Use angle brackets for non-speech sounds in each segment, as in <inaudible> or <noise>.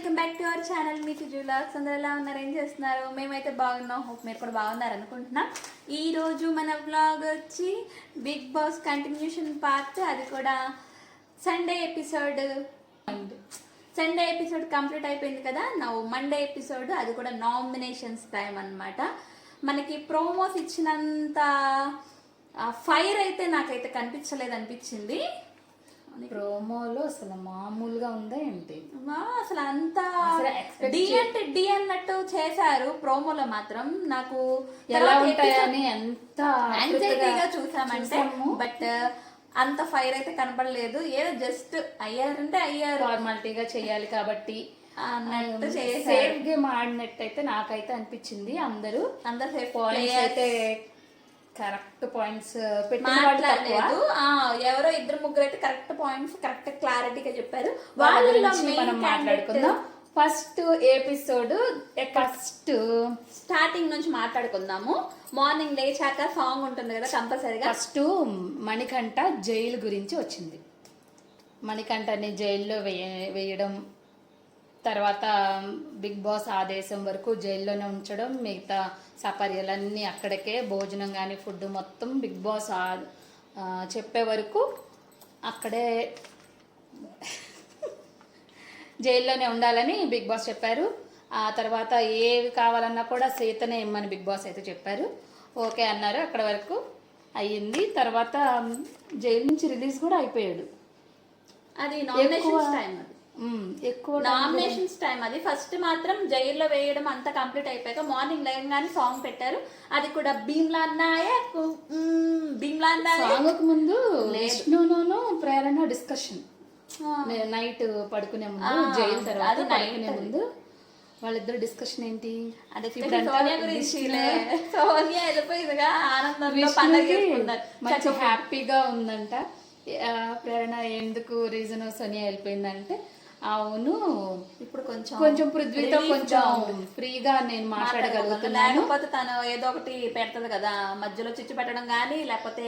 Welcome back to our channel మీ జూలాక్స్ అందరూ ఎలా ఉన్నారు? ఏం చేస్తున్నారు? మేమైతే బాగున్నాం. హోప్ మీరు కూడా బాగున్నారు అనుకుంటున్నాం. ఈరోజు మన వ్లాగ్ వచ్చి బిగ్ బాస్ కంటిన్యూషన్ పార్ట్ అది కూడా Sunday episode Sunday episode complete అయిపోయింది కదా? నా మండే ఎపిసోడ్ అది కూడా నామినేషన్స్ టైం అన్నమాట. మనకి ప్రోమోస్ ఇచ్చినంత ఫైర్ అయితే నాకైతే కనిపించలేదు అనిపించింది. ప్రోమోలో అసలు మామూలుగా ఉందా ఏంటి? అసలు అంత డి అంటే డి అన్నట్టు చేశారు ప్రోమోలో మాత్రం. నాకు ఎలా ఉంటాయని ఎంత యాంగ్జైటీగా చూసామంటే చూసాము. బట్ అంత ఫైర్ అయితే కనపడలేదు ఏదో జస్ట్ అయ్యారంటే అయ్యారు. ఫార్మాలిటీగా చేయాలి కాబట్టి అన్నట్టు సేఫ్ గేమ్ ఆడినట్టయితే నాకైతే అనిపించింది అందరూ. అందరు సేఫ్ అయితే కరెక్ట్ పాయింట్స్ మాట్లాడలేదు. ఎవరో ఇద్దరు ముగ్గురు అయితే కరెక్ట్ పాయింట్స్ కరెక్ట్ క్లారిటీగా చెప్పారు. వాళ్ళలో మనం మాట్లాడుకుందాం. First episode first? స్టార్టింగ్ నుంచి మాట్లాడుకుందాము. మార్నింగ్ లేచాక సాంగ్ ఉంటుంది కదా కంపల్సరీగా. ఫస్ట్ మణికంఠ జైలు గురించి వచ్చింది. మణికంఠని జైల్లో వేయ వేయడం తర్వాత బిగ్ బాస్ ఆదేశం వరకు జైల్లోనే ఉంచడం మిగతా సపర్యలన్నీ అక్కడికే భోజనం కానీ ఫుడ్ మొత్తం బిగ్ బాస్ చెప్పే వరకు అక్కడే జైల్లోనే ఉండాలని బిగ్ బాస్ చెప్పారు. ఆ తర్వాత ఏవి కావాలన్నా కూడా సీతనే ఇమ్మని బిగ్ బాస్ అయితే చెప్పారు. ఓకే అన్నారు అక్కడ వరకు అయ్యింది. తర్వాత జైలు నుంచి రిలీజ్ కూడా అయిపోయాడు. అది నామినేషన్స్ ఎక్కువ- టైం అది. ఎక్కువ నామినేషన్స్ టైం అది. ఫస్ట్ మాత్రం జైల్లో వేయడం అంతా కంప్లీట్ అయిపోయాక మార్నింగ్ లేవగానే సాంగ్ పెట్టారు. అది కూడా భీమ్లా మ్మ్, భీమ్లా సాంగ్కు ముందు విష్ణును ప్రేరణ డిస్కషన్. నైట్ పడుకునే ముందు జైలు తర్వాత పడుకునే ముందు వాళ్ళిద్దరు డిస్కషన్ ఏంటి? అదే సోనియా గురించి సోనియా వెళ్ళిపోయిందిగా. ఆనందంలో చేసుకున్నారు మంచి హ్యాపీగా ఉందంట. ప్రేరణ ఎందుకు రీజన్ సోనియా వెళ్ళిపోయిందంటే అవును. ఇప్పుడు కొంచెం కొంచెం పృథ్వీతో కొంచెం. ఫ్రీగా నేను మాట్లాడగలుగుతున్నాను. లేకపోతే తను ఏదో ఒకటి పెడుతుంది కదా మధ్యలో చిచ్చు పెట్టడం కానీ లేకపోతే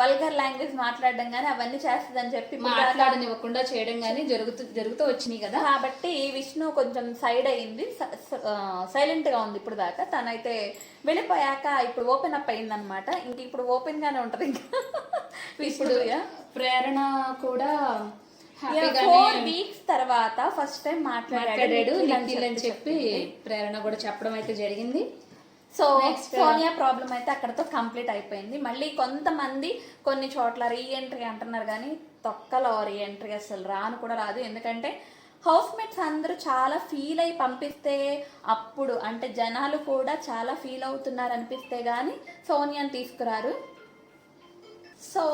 వల్గర్ లాంగ్వేజ్ మాట్లాడడం కానీ అవన్నీ చేస్తుంది అని చెప్పి మాట్లాడనివ్వకుండా చేయడం కానీ జరుగుతూ జరుగుతూ వచ్చినాయి కదా. కాబట్టి విష్ణు కొంచెం సైడ్ అయింది సైలెంట్గా ఉంది ఇప్పుడు దాకా. తనైతే వెళ్ళిపోయాక ఇప్పుడు ఓపెన్ అప్ అయింది అనమాట ఇంక ఇప్పుడు ఓపెన్ గానే ఉంటది ఇంకా. ఇప్పుడు ప్రేరణ కూడా ఫోర్ వీక్స్ తర్వాత ఫస్ట్ టైం మాట్లాడాడు నిఖిల్ అని చెప్పి ప్రేరణ కూడా చెప్పడం అయితే జరిగింది. సో సోనియా ప్రాబ్లం అయితే అక్కడతో కంప్లీట్ అయిపోయింది. మళ్ళీ కొంతమంది కొన్ని చోట్ల రీ ఎంట్రీ అంటున్నారు కానీ తొక్కలో రీ ఎంట్రీ అసలు రాను కూడా రాదు. ఎందుకంటే హౌస్ మేట్స్ అందరూ చాలా ఫీల్ అయి పంపిస్తే అప్పుడు అంటే జనాలు కూడా చాలా ఫీల్ అవుతున్నారు అనిపిస్తే కానీ సోనియాని తీసుకురారు. సో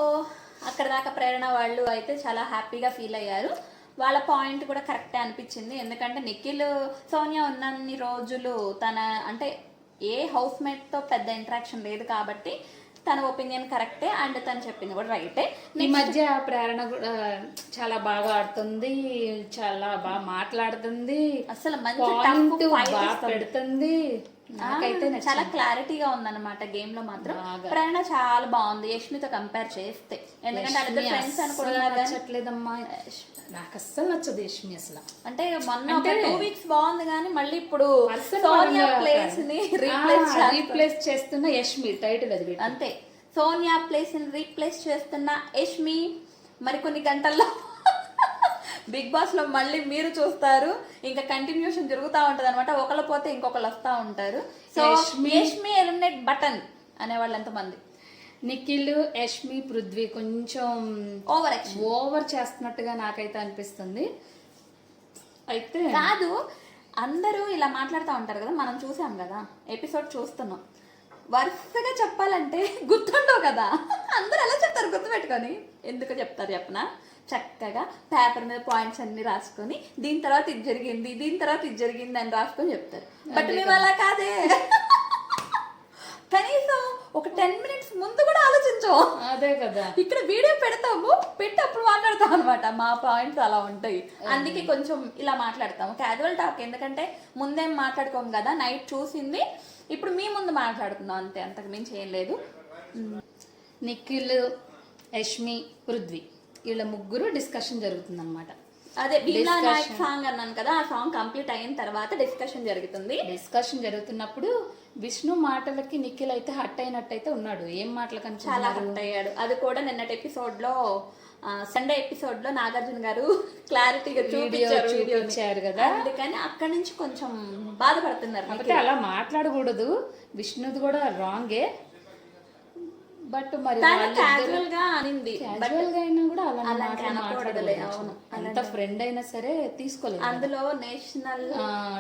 అక్కడ దాకా ప్రేరణ వాళ్ళు అయితే చాలా హ్యాపీగా ఫీల్ అయ్యారు. వాళ్ళ పాయింట్ కూడా కరెక్టే అనిపించింది. ఎందుకంటే నిఖిల్ సోనియా ఉన్నన్ని రోజులు తన అంటే ఏ హౌస్తో పెద్ద ఇంటరాక్షన్ లేదు కాబట్టి తన ఒపీనియన్ కరెక్టే అండ్ తను చెప్పింది కూడా రైటే. ఈ మధ్య ప్రేరణ కూడా చాలా బాగా ఆడుతుంది చాలా బాగా మాట్లాడుతుంది. అసలు మంచి. పెడుతుంది. నాకైతే చాలా క్లారిటీగా ఉందన్నమాట గేమ్లో మాత్రం. ప్రేరణ చాలా బాగుంది. యష్మితో కంపేర్ చేస్తే. ఎందుకంటే వాళ్ళిద్దరు ఫ్రెండ్స్ నచ్చట్లేదమ్మా. నాకు అస్సలు నచ్చదు యష్మి అసలు. అంటే మొన్న టూ వీక్స్ బాగుంది కానీ మళ్ళీ ఇప్పుడు సోనియా ప్లేస్ని రీప్లేస్ రీప్లేస్ చేస్తున్న. యష్మి టైటిల్ అది. అంతే. సోనియా ప్లేస్ని రీప్లేస్ చేస్తున్న యష్మి. మరికొన్ని గంటల్లో బిగ్ బాస్లో మళ్ళీ మీరు చూస్తారు. ఇంకా కంటిన్యూషన్ జరుగుతూ ఉంటది అనమాట ఒకళ్ళు పోతే ఇంకొకళ్ళు వస్తా ఉంటారు. సో యష్మి- ఎలిమినేట్ బటన్ అనేవాళ్ళు ఎంతమంది? నిఖిల్ యష్మి పృథ్వీ కొంచెం ఓవర్ ఓవర్ చేస్తున్నట్టుగా నాకైతే అనిపిస్తుంది. అయితే కాదు అందరూ ఇలా మాట్లాడుతూ ఉంటారు కదా మనం చూసాం కదా ఎపిసోడ్ చూస్తున్నాం. వరుసగా చెప్పాలంటే గుర్తుండవు కదా. <laughs> అందరూ ఎలా చెప్తారు గుర్తుపెట్టుకొని? ఎందుకు చెప్తారు చెప్పనా? చక్కగా పేపర్ మీద పాయింట్స్ అన్ని రాసుకొని దీని తర్వాత ఇది జరిగింది దీని తర్వాత ఇది జరిగింది అని రాసుకొని చెప్తారు. బట్ మేము అలా కాదే. కనీసం ఒక టెన్ మినిట్స్ ముందు కూడా ఆలోచించం. అదే కదా. ఇక్కడ వీడియో పెడతాము పెట్టి అప్పుడు మాట్లాడతాం అనమాట మా పాయింట్స్ అలా ఉంటాయి. అందుకే కొంచెం ఇలా మాట్లాడతాము. క్యాజువల్ టాక్ ఎందుకంటే ముందేం మాట్లాడుకోము కదా నైట్ చూసింది ఇప్పుడు మీ ముందు మాట్లాడుతున్నాం అంతే. అంతకు మించి ఏం లేదు. నిఖిల్ యష్మి పృథ్వీ. వీళ్ళ ముగ్గురు డిస్కషన్ జరుగుతుందన్నమాట. అదే నాయక్ సాంగ్ అన్నాను కదా ఆ సాంగ్ కంప్లీట్ అయిన తర్వాత డిస్కషన్ జరుగుతుంది. డిస్కషన్ జరుగుతున్నప్పుడు విష్ణు మాటలకి నిఖిల్ అయితే హట్ అయినట్టయితే ఉన్నాడు. ఏం మాటలకు చాలా హర్ట్ అయ్యాడు. అది కూడా నిన్నటి ఎపిసోడ్లో సండే ఎపిసోడ్లో నాగార్జున గారు <laughs> క్లారిటీగా వీడియో చూపించారు వీడియోని. చూపించారు కదా. అందుకని అక్కడి నుంచి కొంచెం బాధపడుతున్నారు అలా మాట్లాడకూడదు. విష్ణుది కూడా రాంగే బట్ మరి క్యాజువల్గా అనింది. క్యాజువల్గా అయినా కూడా అలా అవును. ఎంత ఫ్రెండ్ అయినా సరే తీసుకోలేదు. అందులో నేషనల్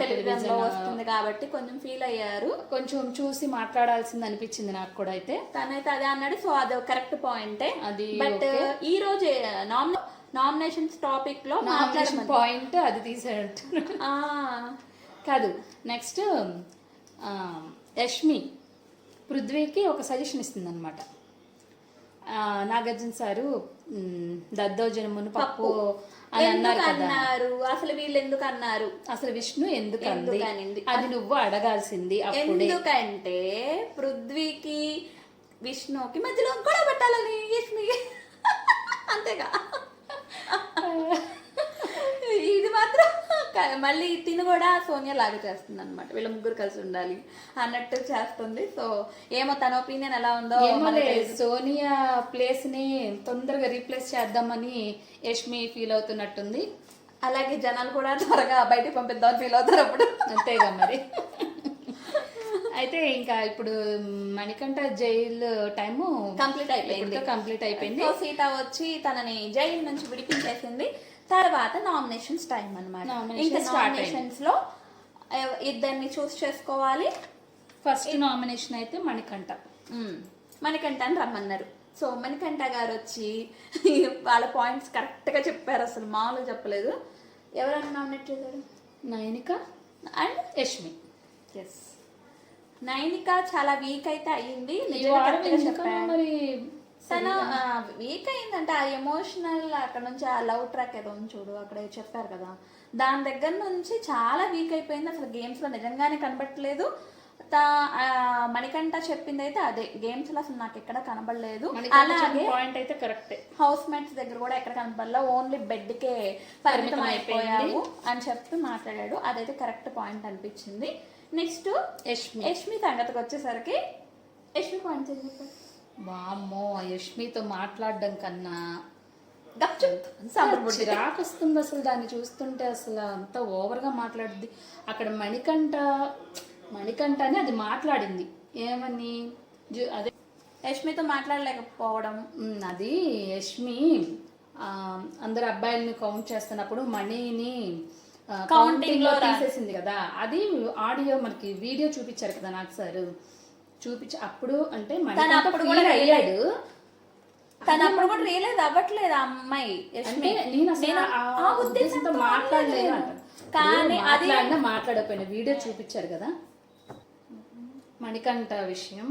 టెలివిజన్లో వస్తుంది కాబట్టి కొంచెం ఫీల్ అయ్యారు. కొంచెం చూసి మాట్లాడాల్సింది అనిపించింది నాకు కూడా అయితే. తనైతే అదే అన్నాడు. సో అది కరెక్ట్ పాయింటే అది బట్ ఈ రోజు నామినేషన్స్ టాపిక్లో మాట్లాడమని. పాయింట్ అది తీసాడు ఆ, కాదు నెక్స్ట్ యష్మి పృథ్వీకి ఒక సజెషన్ ఇస్తుంది అనమాట నాగార్జున సారు దద్దోజనమును పప్పు అని అన్నారు అసలు వీళ్ళు ఎందుకు అన్నారు? అసలు విష్ణు ఎందుకు అంది? అది నువ్వు అడగాల్సింది అప్పుడే. ఎందుకంటే పృథ్వీకి విష్ణుకి మధ్యలో గొడవ పెట్టాలని యష్మికి <laughs> అంతేగా ఇది మాత్రం క- మళ్ళీ తిను కూడా సోనియా లాగా చేస్తుంది అనమాట వీళ్ళ ముగ్గురు కలిసి ఉండాలి అన్నట్టు చేస్తుంది. సో ఏమో తన ఒపీనియన్ ఎలా ఉందో సోనియా ప్లేస్ని తొందరగా రీప్లేస్ చేద్దామని యష్మి ఫీల్ అవుతున్నట్టుంది. అలాగే జనాలు కూడా త్వరగా బయటికి పంపిద్దామని ఫీల్ అవుతారు అప్పుడు. అంతేగా మరి. అయితే ఇంకా ఇప్పుడు మణికంఠ జైలు టైము కంప్లీట్ అయిపోయింది. కంప్లీట్ అయిపోయింది. సీత వచ్చి తనని జైలు నుంచి విడిపించేసింది. తర్వాత నామినేషన్స్ టైం అనమాట ఇంకా నామినేషన్స్లో ఇద్దరిని చూస్ చేసుకోవాలి. ఫస్ట్ నామినేషన్ అయితే మణికంఠ. మణికంఠ అని రమ్మన్నారు. సో మణికంఠ గారు వచ్చి వాళ్ళ పాయింట్స్ కరెక్ట్గా చెప్పారు. అసలు మామూలుగా చెప్పలేదు. ఎవరన్నా నామినేట్ చేశారు? నయనిక అండ్ యష్మి. ఎస్ నైనిక చాలా వీక్ అయితే అయ్యింది. మరి? తను వీక్ అయిందంటే ఆ ఎమోషనల్ అక్కడ నుంచి ఆ లవ్ ట్రాక్ ఏదో చూడు అక్కడ చెప్పారు కదా. దాని దగ్గర నుంచి చాలా వీక్ అయిపోయింది. అసలు గేమ్స్లో నిజంగానే ఆ, మణికంఠ చెప్పింది అయితే అదే. గేమ్స్లో అసలు నాకు ఎక్కడ కనబడలేదు. అలాగే పాయింట్ అయితే కరెక్టే హౌస్ మేట్స్ దగ్గర కూడా ఎక్కడ కనపడలా ఓన్లీ బెడ్ కే పరిమితం అయిపోయావు అని చెప్పి మాట్లాడాడు. అదైతే కరెక్ట్ పాయింట్ అనిపించింది. నెక్స్ట్ యష్మి. యష్మి సంగతికి వచ్చేసరికి యష్మి పాయింట్ చెప్పారు? వామ్మో యష్మితో మాట్లాడడం కన్నా చిరాకు వస్తుంది అసలు దాన్ని చూస్తుంటే అసలు అంత ఓవర్గా మాట్లాడుద్ది. అక్కడ మణికంఠ మణికంఠ అని అది మాట్లాడింది. ఏమని? అదే. యష్మితో మాట్లాడలేకపోవడం. అది యష్మి అందరు అబ్బాయిల్ని కౌంట్ చేస్తున్నప్పుడు మణిని కౌంటింగ్లో తీసేసింది కదా. అది ఆడియో మనకి వీడియో చూపించారు కదా నాకు సార్. చూపించి అప్పుడు అంటే మణికంఠ అప్పుడు feel అయ్యాడు తను అప్పుడు కూడా రియలైజ్ అవ్వట్లేదు ఆ అమ్మాయి యష్మి. నేను ఆ ఉద్దేశంతో మాట్లాడలేదు. కానీ అది మాట్లాడకపోయినా వీడియో చూపించారు కదా. మణికంఠ విషయం.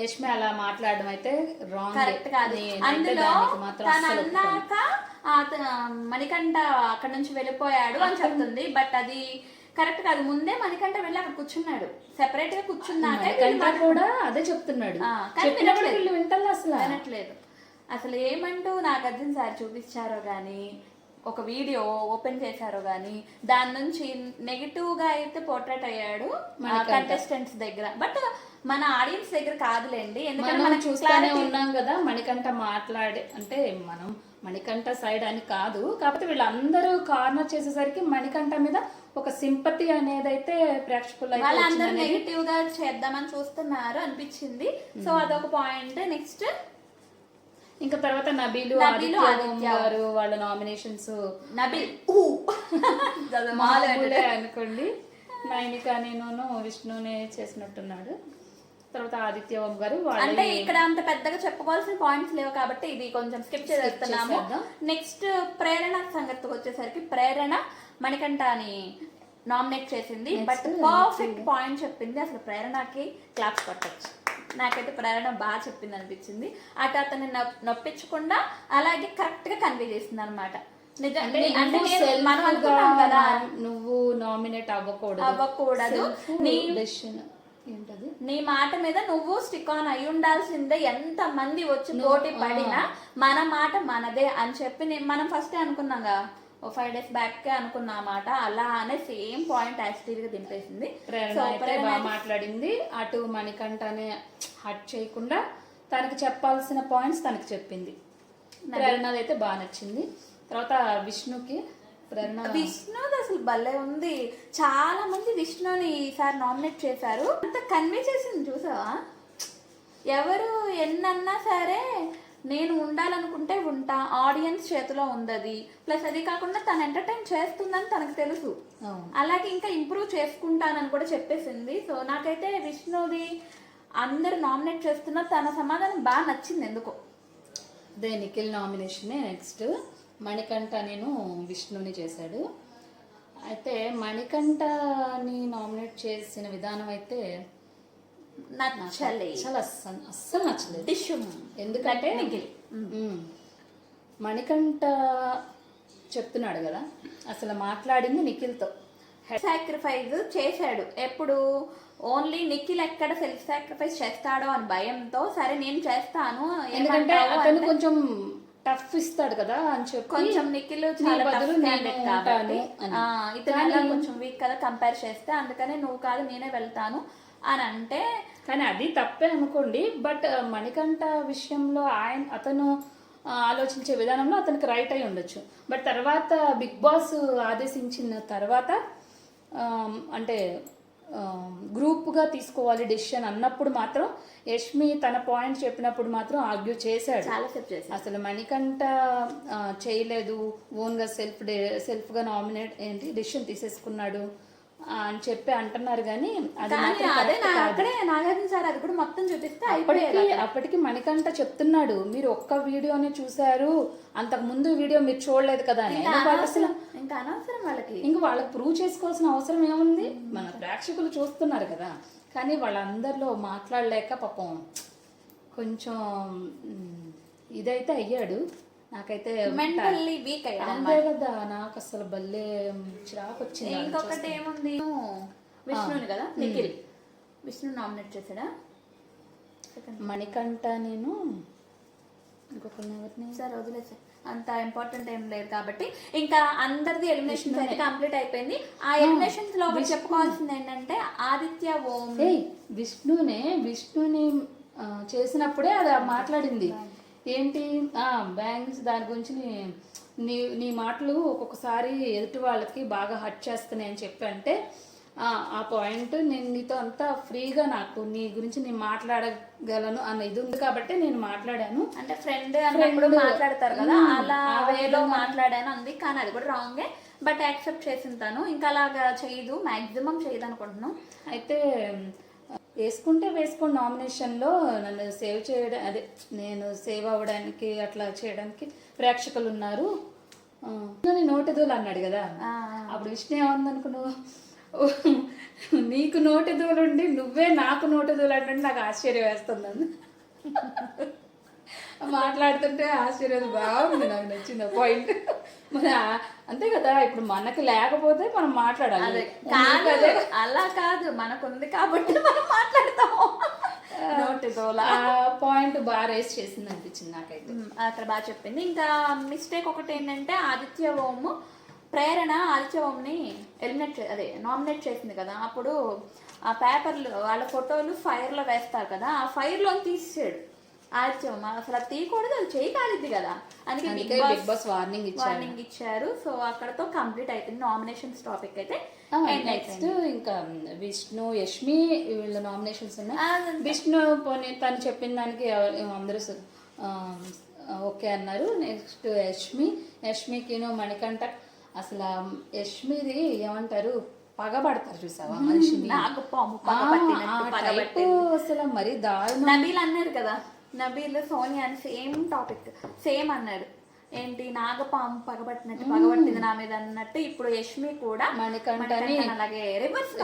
యష్మి అలా మాట్లాడడం అయితే రాంగ్ కరెక్ట్ కాదు. అందులో తను అన్నాక మణికంఠ అక్కడ నుంచి వెళ్ళిపోయాడు అని చెప్తుంది. బట్ అది కరెక్ట్ కాదు. ముందే మణికంఠ వెళ్ళి అక్కడ కూర్చున్నాడు. సెపరేట్గా కూర్చున్నాక మణికంఠ కూడా అదే చెప్తున్నాడు. కానీ. వీళ్ళు వింటారు అసలు? వినట్లేదు. అసలు ఏమంటూ నాగార్జున సార్ చూపించారో గానీ ఒక వీడియో ఓపెన్ చేశారో గానీ దాని నుంచి నెగిటివ్గా అయితే పోర్ట్రేట్ అయ్యాడు కంటెస్టెంట్స్ దగ్గర. బట్ మన ఆడియన్స్ దగ్గర కాదులేండి. ఎందుకంటే మనం చూస్తానే ఉన్నాం కదా మణికంఠ మాట్లాడే అంటే మనం మణికంఠ సైడ్ అని కాదు. కాకపోతే వీళ్ళందరూ కార్నర్ చేసేసరికి మణికంఠ మీద ఒక సింపతి అనేది అయితే ప్రేక్షకులు వాళ్ళందరూ నెగిటివ్గా చేద్దామని చూస్తున్నారు అనిపించింది. సో అదొక పాయింట్. నెక్స్ట్. ఇంకా తర్వాత నబీలు. గారు వాళ్ళ నామినేషన్స్. <laughs> మామూలే అనుకోండి. నైనిక నేను విష్ణునే చేసినట్టున్నాడు. తర్వాత ఆదిత్య ఓం గారు అంటే ఇక్కడ అంత పెద్దగా చెప్పుకోవాల్సిన పాయింట్స్ లేవు కాబట్టి ఇది కొంచెం స్కిప్ చేసేస్తున్నాము. చేసేద్దాం. నెక్స్ట్ ప్రేరణ సంగతికి వచ్చేసరికి ప్రేరణ మణికంఠని నామినేట్ చేసింది. బట్ పర్ఫెక్ట్ పాయింట్ చెప్పింది. అసలు ప్రేరణకి క్లాప్స్ కొట్టచ్చు. నాకైతే ప్రేరణ బాగా చెప్పింది అనిపించింది. అటు అతన్ని నొప్- నొప్పించకుండా అలాగే కరెక్ట్గా కన్వే చేసింది అనమాట నువ్వు నామినేట్ అవ్వకూడదు. అవ్వకూడదు. నీ నీ మాట మీద నువ్వు స్టిక్ ఆన్ అయి ఉండాల్సిందే. ఎంత మంది వచ్చి పోటీ పడినా మన మాట మనదే అని చెప్పి నే- మనం ఫస్ట్ అనుకున్నాగా. ఓ ఫైవ్ డేస్ బ్యాక్ అనుకున్న మాట. అలా అనే సేమ్ పాయింట్ యాక్చువల్గా దింపేసింది. ప్రేరణ సో అయితే ప్రేరణ బాగా మాట్లాడింది. అటు మణికంఠని హట్ చేయకుండా తనకి చెప్పాల్సిన పాయింట్స్ తనకి చెప్పింది. ప్రేరణది అయితే బాగా నచ్చింది. తర్వాత విష్ణుకి విష్ణుది అసలు భలే ఉంది. చాలా మంది విష్ణుని ఈసారి నామినేట్ చేశారు. అంత కన్వే చేసింది చూసావా? ఎవరు ఎన్నన్నా సరే నేను ఉండాలనుకుంటే ఉంటా. ఆడియన్స్ చేతిలో ఉంది ప్లస్ అది కాకుండా తను ఎంటర్టైన్ చేస్తుందని తనకు తెలుసు. అలాగే ఇంకా ఇంప్రూవ్ చేసుకుంటానని కూడా చెప్పేసింది. సో నాకైతే విష్ణుది అందరు నామినేట్ చేస్తున్నా తన సమాధానం బాగా నచ్చింది ఎందుకో. అదే నిఖిల్ నామినేషనే నెక్స్ట్ మణికంఠ నేను విష్ణుని చేశాడు. అయితే మణికంఠని నామినేట్ చేసిన విధానం అయితే నచ్చలే చాలా అస్సలు అస్సలు నచ్చలేదు. ఎందుకంటే. మణికంఠ చెప్తున్నాడు కదా అసలు మాట్లాడింది నిఖిల్తో. సాక్రిఫైస్ చేశాడు. ఎప్పుడు? ఓన్లీ నిఖిల్ ఎక్కడ సెల్ఫ్ సాక్రిఫైస్ చేస్తాడో అని భయంతో సరే నేను చేస్తాను ఎందుకంటే అతను కొంచెం టఫ్ ఇస్తాడు కదా అని చెప్పి కొంచెం నిఖిల్ చాలా బదులు నేను ఉంటాను ఇతను కొంచెం వీక్ కదా కంపేర్ చేస్తే అందుకనే నువ్వు కాదు నేనే వెళ్తాను అని అంటే కానీ అది తప్పే అనుకోండి బట్ మణికంఠ విషయంలో ఆయన అతను ఆలోచించే విధానంలో అతనికి రైట్ అయి ఉండొచ్చు. బట్ తర్వాత బిగ్ బాస్ ఆదేశించిన తర్వాత అంటే గ్రూప్గా తీసుకోవాలి డెసిషన్ అన్నప్పుడు మాత్రం యష్మి తన పాయింట్ చెప్పినప్పుడు మాత్రం ఆర్గ్యూ చేశాడు. అసలు మణికంఠ ఆ, చేయలేదు. ఓన్గా సెల్ఫ్ సెల్ఫ్గా నామినేట్ ఏంటి డెసిషన్ తీసేసుకున్నాడు అని చెప్పి అంటున్నారు కానీ అది. అక్కడే నాగార్జున సార్ అది కూడా మొత్తం చూపిస్తే అప్పటికి అప్పటికి మణికంఠ చెప్తున్నాడు మీరు ఒక్క వీడియోనే చూశారు అంతకు ముందు వీడియో మీరు చూడలేదు కదా అని. అసలు ఇంకా అనవసరం వాళ్ళకి? ఇంక వాళ్ళకి ప్రూవ్ చేసుకోవాల్సిన అవసరం ఏముంది? మన ప్రేక్షకులు చూస్తున్నారు కదా. కానీ వాళ్ళందరిలో మాట్లాడలేక పాపం కొంచెం ఇదైతే అయ్యాడు. నాకైతే మెంటల్లీ వీక్ అయ్యాడు అంతే కదా నాకు అసలు భలే చిరాకు వచ్చింది ఇంకొకటి ఏముంది? విష్ణుని కదా నిఖిల్. విష్ణు నామినేట్ చేశాడా. మణికంఠ నేను. ఇంకొకరిని ఎవరిని? సరే వదిలేసే అంత ఇంపార్టెంట్ ఏం లేదు కాబట్టి ఇంకా అందరిది ఎలిమినేషన్స్ అయితే కంప్లీట్ అయిపోయింది. ఆ ఎలిమినేషన్స్లో ఒకటి చెప్పుకోవాల్సింది ఏంటంటే ఆదిత్య ఓం. విష్ణునే విష్ణుని చేసినప్పుడే అది మాట్లాడింది. ఏంటి? ఆ బ్యాంగ్స్ దాని గురించి నీ- నీ మాటలు ఒక్కొక్కసారి ఎదుటి వాళ్ళకి బాగా హర్ట్ చేస్తున్నాయి అని చెప్పి అంటే ఆ, పాయింట్ నేను నీతో అంతా ఫ్రీగా నాకు నీ గురించి నేను మాట్లాడగలను అన్న ఇది ఉంది కాబట్టి నేను మాట్లాడాను. అంటే ఫ్రెండ్ అన్నప్పుడు మాట్లాడతారు కదా అలా వేలో మాట్లాడాను అంది. కానీ అది కూడా రాంగే బట్ యాక్సెప్ట్ చేసిన తను ఇంకా అలాగా చేయదు. మాక్సిమం చేయదు అనుకుంటున్నాను అయితే వేసుకుంటే వేసుకోండి నామినేషన్లో నన్ను సేవ్ చేయడం అదే నేను సేవ్ అవ్వడానికి అట్లా చేయడానికి ప్రేక్షకులు ఉన్నారు. ఆ, నీ నోటిదూలు అన్నాడు కదా. అప్పుడు విష్ణు ఏమందనుకున్నావు నీకు నోటిదూలు ఉండి నువ్వే నాకు నోటిదూలు అంటే నాకు ఆశ్చర్యం వేస్తుందని మాట్లాడుతుంటే ఆశ్చర్యం బాగుంది నాకు నచ్చింది పాయింట్ మన అంతే కదా ఇప్పుడు మనకి లేకపోతే మనం మాట్లాడాలి. కాదు అలా కాదు మనకుంది కాబట్టి మనం మాట్లాడతాము. నోటి పాయింట్ బాగా రేస్ చేసింది అనిపించింది నాకైతే. అక్కడ బాగా చెప్పింది. ఇంకా మిస్టేక్ ఒకటి ఏంటంటే ఆదిత్య ఓం ప్రేరణ ఆదిత్య ఓంని ఎలిమినేట్ అదే నామినేట్ చేసింది కదా అప్పుడు ఆ పేపర్లు వాళ్ళ ఫోటోలు ఫైర్లో వేస్తారు కదా ఆ ఫైర్లో తీసేసాడు ఆదిత్య ఓం అసలు అది తీయకూడదు అది చేయి కాలిద్ది కదా. అందుకే బిగ్ బాస్ వార్నింగ్ ఇచ్చారు. వార్నింగ్ ఇచ్చారు. సో అక్కడతో కంప్లీట్ అయిపోయింది. నామినేషన్స్ టాపిక్ అయితే నెక్స్ట్ ఇంకా విష్ణు యష్మి వీళ్ళ నామినేషన్స్ ఉన్నాయి. విష్ణు పోనీ తను చెప్పిన దానికి అందరూ ఓకే అన్నారు. నెక్స్ట్ యష్మి. యష్మికిను మణికంఠ అసలు యష్మిది ఏమంటారు? పగబడతారు చూసావా? మనిషిని. నాకు పాము అసలు మరి దారుణం. నబీల్ అన్నారు కదా. నబీల్ సోనియా అని సేమ్ టాపిక్ సేమ్ అన్నాడు. ఏంటి? నాగపాము పగబట్టినట్టు పగబట్టింది నా మీద అన్నట్టు ఇప్పుడు యష్మి కూడా మణికంఠని అలాగే రివర్స్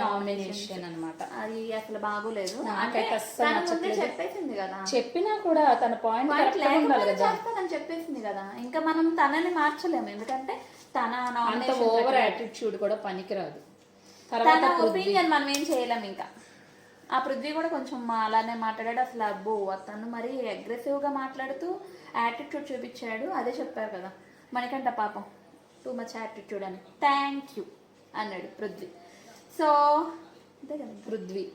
నామినేషన్ అన్నమాట. అది అసలు బాగోలేదు. చెప్పేసింది కదా. చెప్పినా కూడా తన పాయింట్ చేస్తానని చెప్పేసింది కదా. ఇంకా మనం తనని మార్చలేము. ఎందుకంటే తన ఓవర్ యాటిట్యూడ్ కూడా పనికిరాదు. తర్వాత తన ఒపీనియన్ మనం ఏం చేయలేం ఇంకా. ఆ పృథ్వీ కూడా కొంచెం అలానే మాట్లాడాడు. అసలు అబ్బో తను మరి అగ్రెసివ్గా మాట్లాడుతూ యాటిట్యూడ్ చూపించాడు. అదే చెప్పారు కదా మణికంఠ పాపం. టూ మచ్ యాటిట్యూడ్ అని. థ్యాంక్ యూ అన్నాడు పృథ్వీ. సో అంతే కదా. పృథ్వీ.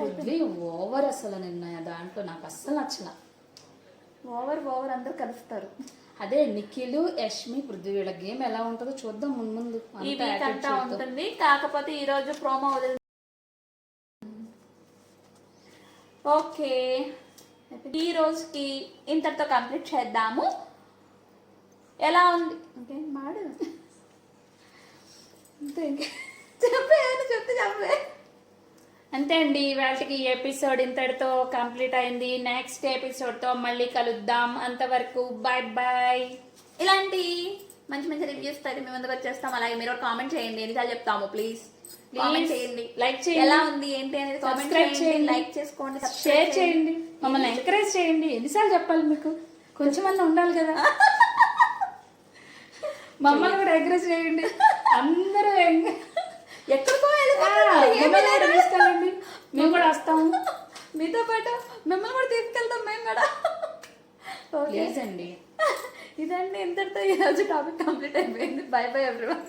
పృథ్వీ ఓవర్ అసలు నిన్న దాంట్లో నాకు అస్సలు నచ్చల. ఓవర్ ఓవర్ అందరూ కలుస్తారు. అదే నిఖిల్ యష్మి పృథ్వీ వీళ్ళ గేమ్ ఎలా ఉంటుందో చూద్దాం ముందు ముందు. ఉంటుంది. కాకపోతే ఈ రోజు ప్రోమో వదిలి ఓకే. ఈ రోజుకి ఇంతటితో కంప్లీట్ చేద్దాము. ఎలా ఉంది? ఇంకేం మాడు? అంతే ఇంకే. చెప్పే చెప్తే చెప్పే. అంతే అండి వాళ్ళకి ఈ ఎపిసోడ్ ఇంతటితో కంప్లీట్ అయింది. నెక్స్ట్ ఎపిసోడ్తో మళ్ళీ కలుద్దాం. అంతవరకు బాయ్ బాయ్ ఇలాంటి మంచి మంచి రివ్యూస్ అయితే మేము ముందుకు వచ్చేస్తాం. అలాగే మీరు కామెంట్ చేయండి. ఎన్నిసార్లు చెప్తాము ప్లీజ్ కామెంట్ చేయండి. లైక్ చేయండి. ఎలా ఉంది ఏంటి అనేది కామెంట్ చేయండి. లైక్ చేసుకోండి షేర్ చేయండి. మమ్మల్ని ఎంకరేజ్ చేయండి. ఎన్నిసార్లు చెప్పాలి మీకు? కొంచెం అన్న ఉండాలి కదా. <laughs> మమ్మల్ని కూడా ఎంకరేజ్ చేయండి. అందరూ ఎంక- ఎక్కడికో ఆ, వెళ్ళిపోతున్నారు. ఏమీ మమ్మల్ని కూడా లేదు. తీసుకెళ్ళండి. మేము కూడా వస్తాము. మీతో పాటు మిమ్మల్ని కూడా తీసుకెళ్తాం మేము కూడా. ప్లీజ్ అండి. ఇదండి ఇంతటితో ఈరోజు టాపిక్ కంప్లీట్ అయిపోయింది. Bye bye everyone.